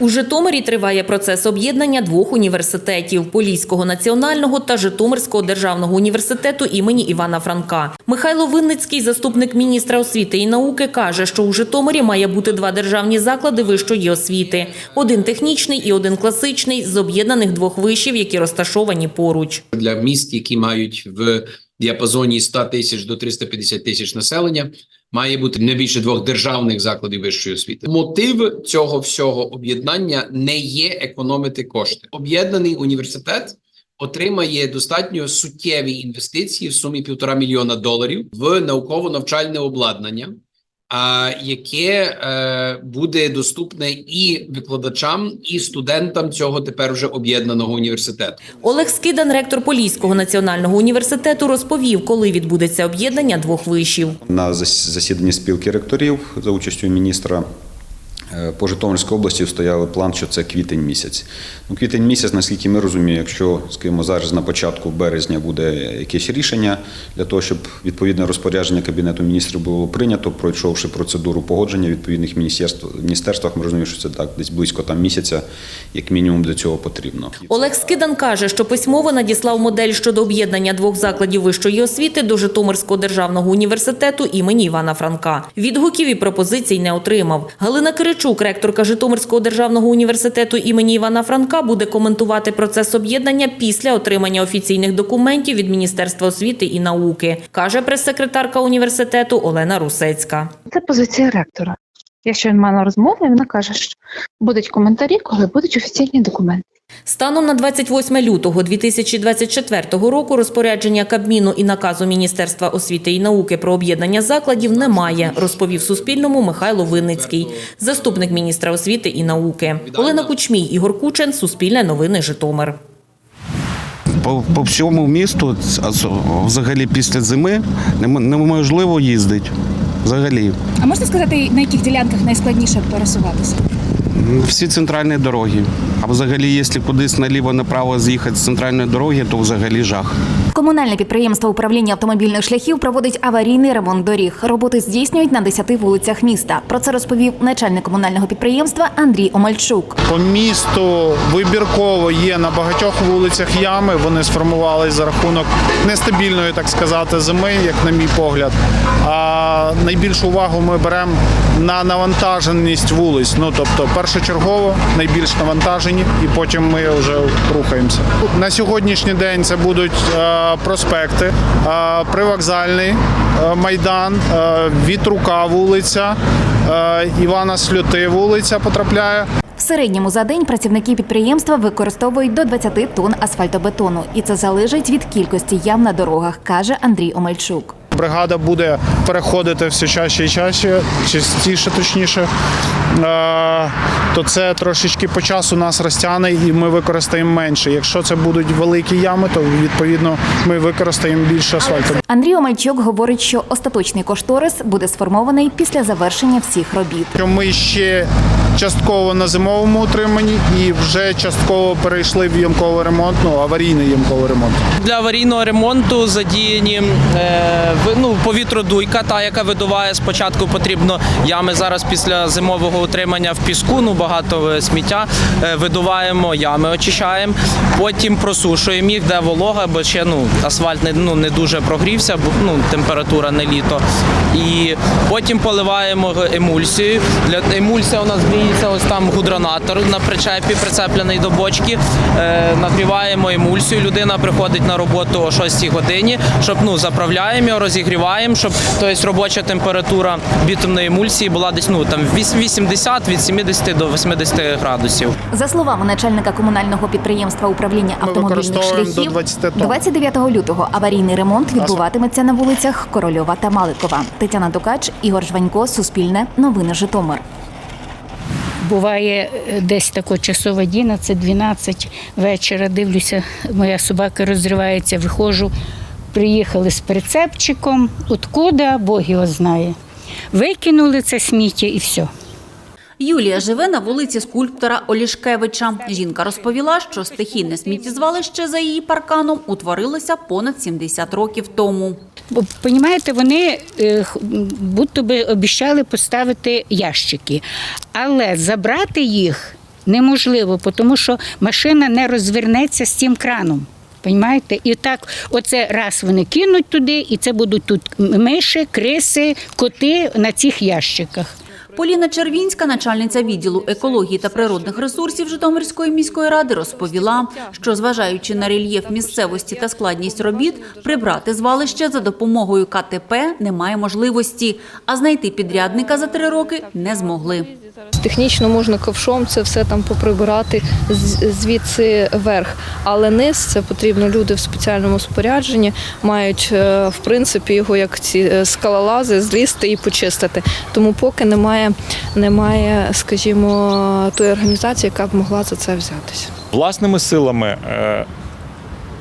У Житомирі триває процес об'єднання двох університетів Поліського національного та Житомирського державного університету імені Івана Франка. Михайло Винницький, заступник міністра освіти і науки, каже, що у Житомирі має бути два державні заклади вищої освіти: один технічний і один класичний з об'єднаних двох вишів, які розташовані поруч. для міст, які мають в діапазоні 100 тисяч до 350 тисяч населення, має бути не більше двох державних закладів вищої освіти. Мотив цього всього об'єднання не є економити кошти. Об'єднаний університет отримає достатньо суттєві інвестиції в сумі півтора мільйона доларів в науково-навчальне обладнання. А яке е, буде доступне і викладачам, і студентам цього тепер вже об'єднаного університету. Олег Скидан, ректор Поліського національного університету, розповів, коли відбудеться об'єднання двох вишів. На зас- засіданні спілки ректорів за участю міністра по Житомирській області стояли план, що це квітень місяць. Ну, квітень місяць, наскільки ми розуміємо, якщо скажімо, зараз на початку березня буде якесь рішення для того, щоб відповідне розпорядження Кабінету міністрів було прийнято, пройшовши процедуру погодження відповідних міністерств, міністерствах, ми розуміємо, що це так десь близько там місяця, як мінімум для цього потрібно. Олег Скидан каже, що письмово надіслав модель щодо об'єднання двох закладів вищої освіти до Житомирського державного університету імені Івана Франка. Відгуків і пропозицій не отримав. Галина Киричук, ректорка Житомирського державного університету імені Івана Франка, буде коментувати процес об'єднання після отримання офіційних документів від Міністерства освіти і науки, каже прес-секретарка університету Олена Русецька. Це позиція ректора. Якщо він має розмову, він каже, що будуть коментарі, коли будуть офіційні документи. Станом на 28 лютого 2024 року розпорядження Кабміну і наказу Міністерства освіти і науки про об'єднання закладів немає, розповів Суспільному Михайло Винницький, заступник міністра освіти і науки. Олена Кучмій, Ігор Кучен, Суспільне новини, Житомир. По, по всьому місту взагалі після зими нем- неможливо їздити. Взагалі. А можна сказати, на яких ділянках найскладніше пересуватися? Всі центральні дороги. А взагалі, якщо кудись наліво-направо з'їхати з центральної дороги, то взагалі жах. Комунальне підприємство управління автомобільних шляхів проводить аварійний ремонт доріг. Роботи здійснюють на 10 вулицях міста. Про це розповів начальник комунального підприємства Андрій Омальчук. По місту вибірково є на багатьох вулицях ями. Вони сформувалися за рахунок нестабільної, так сказати, зими, як на мій погляд. А найбільшу увагу ми беремо на навантаженість вулиць. Ну тобто, першочергово найбільш навантажені, і потім ми вже рухаємося. На сьогоднішній день це будуть е, проспекти, е, привокзальний е, майдан, е, Вітрука вулиця, Івана Сльоти вулиця потрапляє. В середньому за день працівники підприємства використовують до 20 тонн асфальтобетону, і це залежить від кількості ям на дорогах, каже Андрій Омельчук. Бригада буде переходити все чаще і чаще, частіше, точніше. Е, То це трошечки по часу нас розтягне і ми використаємо менше. Якщо це будуть великі ями, то відповідно ми використаємо більше асфальту. Андрій Омельчук говорить, що остаточний кошторис буде сформований після завершення всіх робіт. Ми ще частково на зимовому утриманні і вже частково перейшли в ямковий ремонт, ну аварійний ямковий ремонт. Для аварійного ремонту задіяні е, ну, повітродуйка, та яка видуває. Спочатку потрібно ями зараз після зимового утримання в піску. Ну багато е, сміття. Е, видуваємо ями, очищаємо. Потім просушуємо їх, де волога, бо ще ну асфальт не ну не дуже прогрівся, бо ну температура не літо. І потім поливаємо емульсією. Для емульсія у нас гріється ось там гудронатор на причепі, прицеплений до бочки. Е, нагріваємо емульсію. Людина приходить на роботу о 6 годині, щоб ну заправляємо його, розігріваємо, щоб тобто, робоча температура бітумної емульсії була десь ну там 80 від 70 до 80 градусів. За словами начальника комунального підприємства управління автомобільних до шляхів, 20 тонн. 29 лютого аварійний ремонт відбуватиметься на вулицях Корольова та Маликова. Тетяна Дукач, Ігор Жванько, Суспільне, Новини Житомир. Буває е, десь тако часова 11-12 вечора. Дивлюся, моя собака розривається, виходжу. Приїхали з прицепчиком, откуда Бог його знає. Викинули це сміття і все. Юлія живе на вулиці скульптора Олішкевича. Жінка розповіла, що стихійне сміттєзвалище за її парканом утворилося понад 70 років тому. Понімаєте, вони е, будто би обіцяли поставити ящики, але забрати їх неможливо, тому що машина не розвернеться з цим краном. Понімаєте? І так, оце раз вони кинуть туди, і це будуть тут миші, криси, коти на цих ящиках. Поліна Червінська, начальниця відділу екології та природних ресурсів Житомирської міської ради, розповіла, що зважаючи на рельєф місцевості та складність робіт, прибрати звалище за допомогою КТП немає можливості, а знайти підрядника за три роки не змогли. Технічно можна ковшом це все там поприбирати звідси вверх, але низ це потрібно люди в спеціальному спорядженні мають е, в принципі його як ці е, скалолази злізти і почистити. Тому поки немає, немає, скажімо, тої організації, яка б могла за це взятися. власними силами е,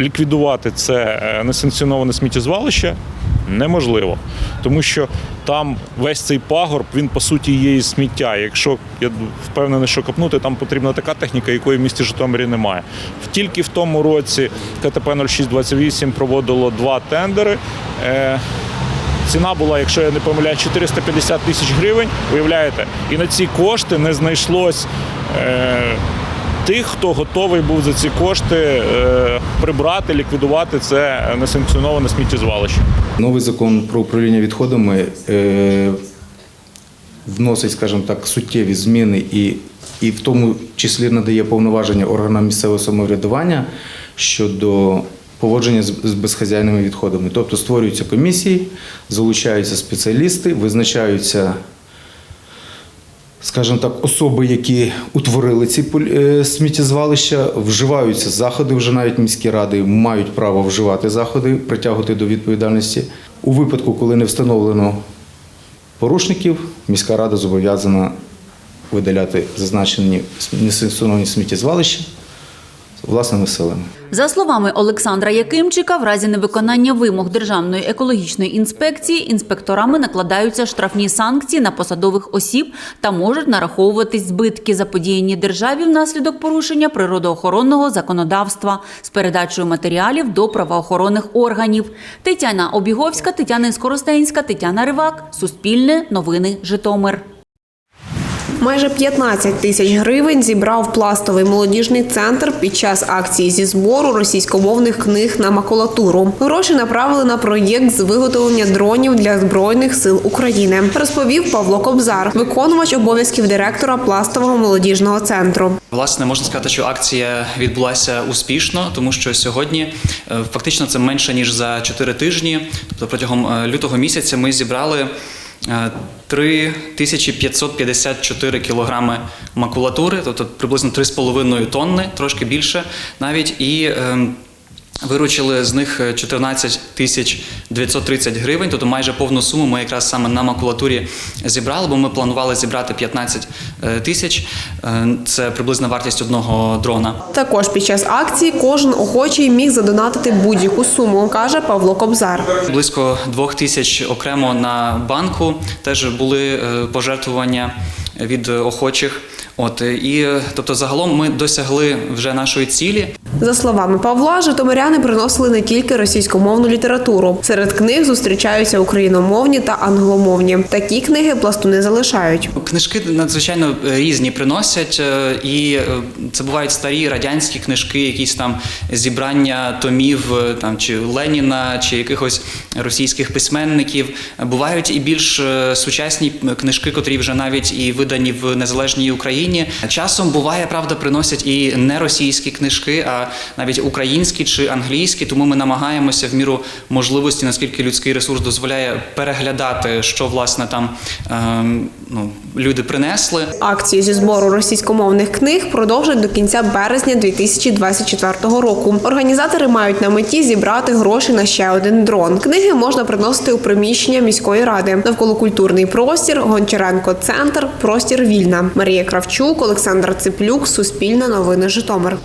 ліквідувати це е, несанкціоноване сміттєзвалище неможливо, тому що там весь цей пагорб він по суті є із сміття. Якщо я впевнений, що копнути, там потрібна така техніка, якої в місті Житомирі немає. Тільки в тому році КТП 0628 проводило два тендери. Ціна була, якщо я не помиляю, 450 тисяч гривень. Уявляєте, і на ці кошти не знайшлось е, тих, хто готовий був за ці кошти е, прибрати, ліквідувати це несанкціоноване сміттєзвалище. Новий закон про управління відходами е, вносить, скажімо так, суттєві зміни і, і в тому числі надає повноваження органам місцевого самоврядування щодо поводження з, безхазяйними відходами. Тобто створюються комісії, залучаються спеціалісти, визначаються. Скажімо так, особи, які утворили ці е, сміттєзвалища, вживаються заходи. Вже навіть міські ради мають право вживати заходи, притягувати до відповідальності. У випадку, коли не встановлено порушників, міська рада зобов'язана видаляти зазначені несанкціоновані сміттєзвалища власними силами. За словами Олександра Якимчика, в разі невиконання вимог Державної екологічної інспекції інспекторами накладаються штрафні санкції на посадових осіб та можуть нараховуватись збитки, заподіяні державі внаслідок порушення природоохоронного законодавства з передачею матеріалів до правоохоронних органів. Тетяна Обіговська, Тетяна Скоростенська, Тетяна Ривак. Суспільне новини Житомир. Майже 15 тисяч гривень зібрав пластовий молодіжний центр під час акції зі збору російськомовних книг на макулатуру. Гроші направили на проєкт з виготовлення дронів для збройних сил України. Розповів Павло Кобзар, виконувач обов'язків директора пластового молодіжного центру. Власне, можна сказати, що акція відбулася успішно, тому що сьогодні е, фактично це менше ніж за 4 тижні. Тобто протягом е, лютого місяця ми зібрали 3554 кілограми макулатури, тобто приблизно 3,5 тонни, трошки більше навіть і. Виручили з них 14 тисяч 930 гривень, тобто майже повну суму ми якраз саме на макулатурі зібрали, бо ми планували зібрати 15 е, тисяч. Е, Це приблизна вартість одного дрона. Також під час акції кожен охочий міг задонатити будь-яку суму, каже Павло Кобзар. Близько двох тисяч окремо на банку теж були е, пожертвування від охочих. От і тобто, загалом ми досягли вже нашої цілі. За словами Павла, житомиряни приносили не тільки російськомовну літературу. Серед книг зустрічаються україномовні та англомовні. Такі книги пластуни залишають. Книжки надзвичайно е, різні приносять, е, і е, це бувають старі радянські книжки, якісь там зібрання томів там чи Леніна, чи якихось російських письменників. Бувають і більш сучасні книжки, котрі вже навіть і видані в незалежній Україні. Часом буває, правда, приносять і не російські книжки, а навіть українські чи англійські. Тому ми намагаємося в міру можливості, наскільки людський ресурс дозволяє переглядати, що власне там ем, ну, люди принесли. Акцію зі збору російськомовних книг продовжать до кінця березня 2024 року. Організатори мають на меті зібрати гроші на ще один дрон. Книги можна приносити у приміщення міської ради. Навколокультурний простір, Гончаренко центр, простір вільна. Марія Кравчук, Олександр Циплюк, Суспільне новини Житомир.